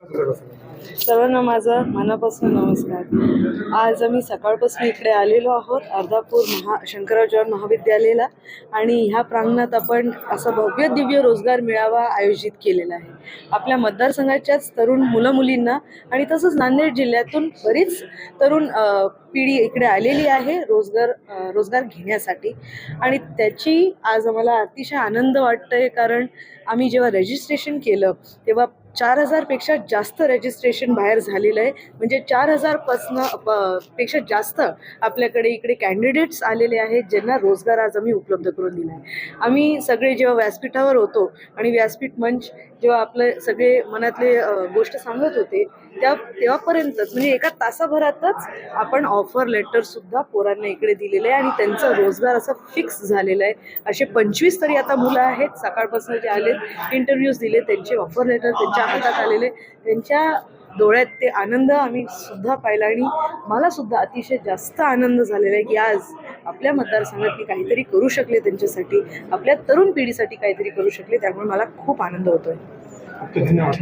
सर्वांना माझा मनापासून नमस्कार. आज आम्ही सकाळपासून इकडे आलेलो आहोत अर्धापूर महा शंकरराव चव्हाण महाविद्यालयाला आणि ह्या प्रांगणात आपण असा भव्य दिव्य रोजगार मेळावा आयोजित केलेला आहे. आपल्या मतदारसंघाच्याच तरुण मुलं मुलींना आणि तसंच नांदेड जिल्ह्यातून बरीच तरुण पिढी इकडे आलेली आहे रोजगार रोजगार घेण्यासाठी. आणि त्याची आज आम्हाला अतिशय आनंद वाटतोय कारण आम्ही जेव्हा रजिस्ट्रेशन केलं तेव्हा चार हजारपेक्षा जास्त रजिस्ट्रेशन बाहेर झालेलं आहे. म्हणजे चार हजारपासनं प- पेक्षा जास्त आपल्याकडे इकडे कॅन्डिडेट्स आलेले आहेत ज्यांना रोजगार आज आम्ही उपलब्ध करून दिला आहे. आम्ही सगळे जेव्हा व्यासपीठावर होतो आणि व्यासपीठ मंच जेव्हा आपले सगळे मनातले गोष्ट सांगत होते त्या तेव्हापर्यंतच म्हणजे एका तासाभरातच आपण ऑफर लेटरसुद्धा पोरांना इकडे दिलेलं आहे आणि त्यांचा रोजगार असा फिक्स झालेला आहे. असे पंचवीस तरी आता मुलं आहेत सकाळपासून जे आलेत इंटरव्ह्यूज दिले त्यांचे ऑफर लेटर त्यांच्या हातात आलेले. त्यांच्या डोळ्यात ते आनंद आम्ही सुद्धा पाहिला आणि मला सुद्धा अतिशय जास्त आनंद झालेला आहे की आज आपल्या मतदारसंघात मी काहीतरी करू शकले त्यांच्यासाठी आपल्या तरुण पिढीसाठी काहीतरी करू शकले त्यामुळे मला खूप आनंद होतोय. धन्यवाद.